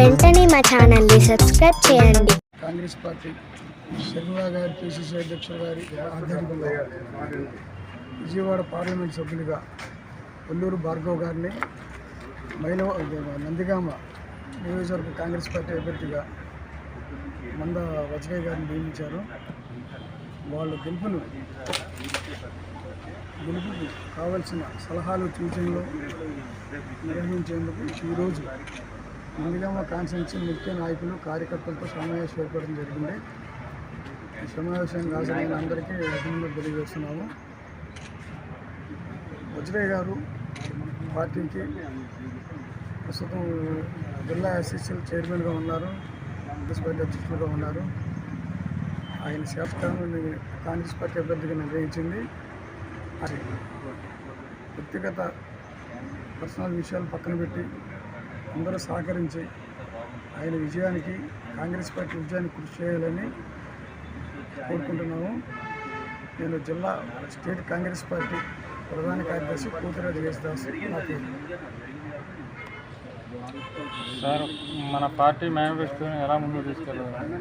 వెంటనే మా ఛానల్ని సబ్స్క్రైబ్ చేయండి. కాంగ్రెస్ పార్టీ శర్మిలా గారి పిసిసి అధ్యక్షుల గారి ఆధ్వర్యంలో విజయవాడ పార్లమెంట్ సభ్యులుగా కొల్లూరు భార్గవ్ గారిని మైల నందిగామ నియోజకవర్గ కాంగ్రెస్ పార్టీ అభ్యర్థిగా మంద వజ్రయ్య గారిని నియమించారు. వాళ్ళు గెలుపును గెలుపుకు కావలసిన సలహాలు సూచనలు నిర్వహించేందుకు ఈరోజు నందిగామ కాన్సెన్సీ ముఖ్య నాయకులు కార్యకర్తలతో సమావేశం ఏర్పడడం జరిగింది. సమావేశానికి హాజరైన అందరికీ అభినందనలు తెలియజేస్తున్నాము. వజ్రయ్య గారు పార్టీకి ప్రస్తుతం జిల్లా ఎస్ఎస్ఎల్ చైర్మన్గా ఉన్నారు కాంగ్రెస్ పార్టీ అధ్యక్షులుగా ఉన్నారు. ఆయన శాసకాలను కాంగ్రెస్ పార్టీ అభ్యర్థిగా నిర్వహించింది అది వ్యక్తిగత పర్సనల్ విషయాలు పక్కన పెట్టి అందరూ సహకరించి ఆయన విజయానికి కాంగ్రెస్ పార్టీ విజయానికి కృషి చేయాలని కోరుకుంటున్నాము. నేను జిల్లా స్టేట్ కాంగ్రెస్ పార్టీ ప్రధాన కార్యదర్శి కూతురెడ్డి యేసుదాస్ నా పేరు సార్ మన పార్టీ మేనిఫెస్టోని ఎలా ముందుకు తీసుకెళ్ళాలి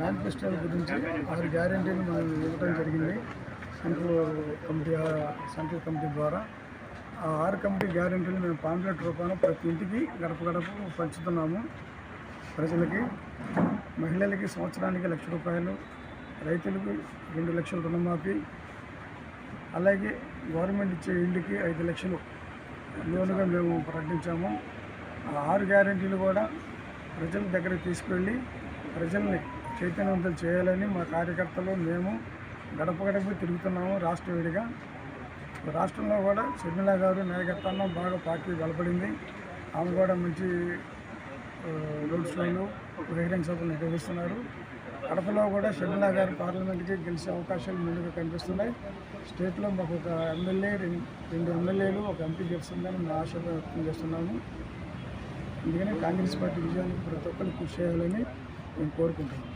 మేనిఫెస్టోల గురించి ఆరు గ్యారంటీలు మనం ఇవ్వడం జరిగింది. సెంట్రల్ కమిటీ సెంట్రల్ కమిటీ ద్వారా ఆరు కమిటీ గ్యారంటీలు మేము పాంప్లెట్ రూపాన ప్రతి ఇంటికి గడప గడప పంచుతున్నాము. ప్రజలకి మహిళలకి సంవత్సరానికి లక్ష రూపాయలు రైతులకు రెండు లక్షల రుణమాఫీ అలాగే గవర్నమెంట్ ఇచ్చే ఇంటికి ఐదు లక్షలు లోనుగా మేము ప్రకటించాము. ఆ ఆరు గ్యారంటీలు కూడా ప్రజల దగ్గరికి తీసుకెళ్ళి ప్రజల్ని చైతన్యవంతులు చేయాలని మా కార్యకర్తలు మేము గడప గడప తిరుగుతున్నాము రాష్ట్ర వేడిగా. రాష్ట్రంలో కూడా షర్మిల గారు నాయకత్వంలో బాగా పార్టీ బలపడింది. ఆమె కూడా మంచి రోడ్ షోలు బహిరంగ సభలు నిర్వహిస్తున్నారు. కడపలో కూడా షర్మిల గారు పార్లమెంట్కి గెలిచే అవకాశాలు ముందుగా కనిపిస్తున్నాయి. స్టేట్లో మాకు ఒక ఎమ్మెల్యే రెండు రెండు ఎమ్మెల్యేలు ఒక ఎంపీ గెలుస్తుందని మేము ఆశ వ్యక్తం చేస్తున్నాము. అందుకని కాంగ్రెస్ పార్టీ విజయానికి ప్రతి ఒక్కరు కృషి చేయాలని మేము కోరుకుంటున్నాం.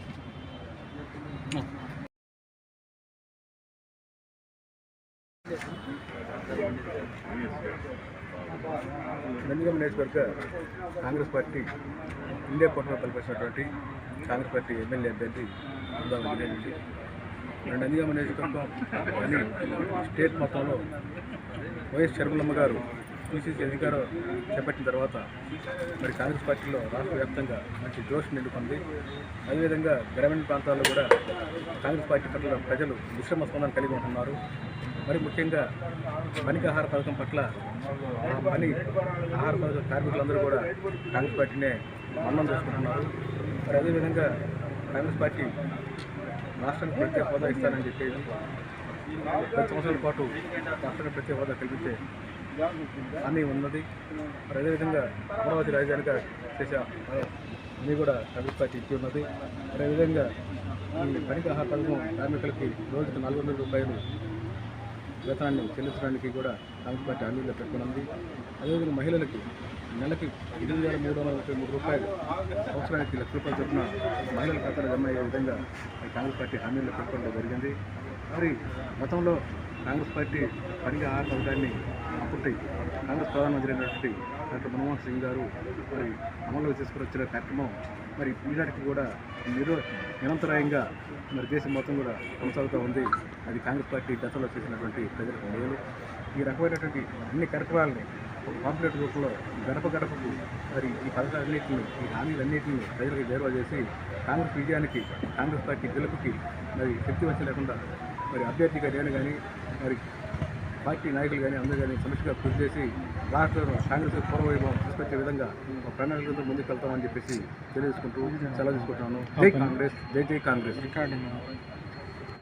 నందిగం నియోజకవర్గ కాంగ్రెస్ పార్టీ ఇండియా కూటమి కల్పించినటువంటి కాంగ్రెస్ పార్టీ ఎమ్మెల్యే అభ్యర్థి ఉందాం విజయరెడ్డి మన నియోజకవర్గం అని స్టేట్ మొత్తంలో వైఎస్ శర్మలమ్మ గారు పిసిసి అధికారం చేపట్టిన తర్వాత మరి కాంగ్రెస్ పార్టీలో రాష్ట్ర వ్యాప్తంగా మంచి జోష్ నిండుకుంది అదేవిధంగా గ్రామీణ ప్రాంతాల్లో కూడా కాంగ్రెస్ పార్టీ పట్ల ప్రజలు మిశ్రమ స్పందన కలిగి ఉంటున్నారు. మరి ముఖ్యంగా పనికి ఆహార పథకం పట్ల పని ఆహార పథకం కార్మికులందరూ కూడా కాంగ్రెస్ పార్టీనే మన్నం చేసుకుంటున్నారు. మరి అదేవిధంగా కాంగ్రెస్ పార్టీ రాష్ట్రానికి ప్రత్యేక హోదా ఇస్తానని చెప్పేది పది సంవత్సరాల పాటు రాష్ట్రానికి ప్రత్యేక హోదా కల్పించే హామీ ఉన్నది. మరి అదేవిధంగా అమరావతి రాజధానిగా చేసే అన్నీ కూడా కాంగ్రెస్ పార్టీ ఇచ్చి ఉన్నది. మరి అదేవిధంగా ఈ పనికి ఆహార పథకం కార్మికులకి రోజుకు నాలుగు వందల రూపాయలు వేతనాన్ని చెల్లించడానికి కూడా కాంగ్రెస్ పార్టీ హామీలో పెట్టుకున్నది. అదేవిధంగా మహిళలకి నెలకి ఎనిమిది వేల మూడు వందల ముప్పై మూడు రూపాయలు సంవత్సరానికి లక్ష రూపాయలు చొప్పున మహిళల ఖాతాలో జమ అయ్యే విధంగా కాంగ్రెస్ పార్టీ హామీలో పెట్టుకోవడం జరిగింది. మరి గతంలో కాంగ్రెస్ పార్టీ పనిగా ఆహార పథకాన్ని అప్పటి కాంగ్రెస్ ప్రధానమంత్రి అయినటువంటి డాక్టర్ మన్మోహన్ సింగ్ గారు మరి అమలు తీసుకుని వచ్చిన కార్యక్రమం మరి పీడాటికి కూడా నిరో నిరంతరాయంగా మరి దేశం మొత్తం కూడా కొనసాగుతూ ఉంది. అది కాంగ్రెస్ పార్టీ గతంలో చేసినటువంటి ప్రజలకు మేలు. ఈ రకమైనటువంటి అన్ని కార్యక్రమాలని ఒక పాంప్లెట్ రూపంలో గడప గడపకు మరి ఈ పథకాలన్నింటినీ ఈ హామీలన్నింటినీ ప్రజలకు చేరువ చేసి కాంగ్రెస్ విజయానికి కాంగ్రెస్ పార్టీ గెలుపుకి మరి శక్తి వచ్చి లేకుండా మరి అభ్యర్థిగా నేను కానీ మరి పార్టీ నాయకులు కానీ అందరూ కానీ సమస్యగా కృషి చేసి రాష్ట్రంలో కాంగ్రెస్ పూర్వవైభవం తీసుకొచ్చే విధంగా ఒక ప్రణాళికలతో ముందుకు వెళ్తామని చెప్పేసి తెలియజేసుకుంటూ సెలవు తీసుకుంటున్నాను. జై కాంగ్రెస్ జై జై కాంగ్రెస్.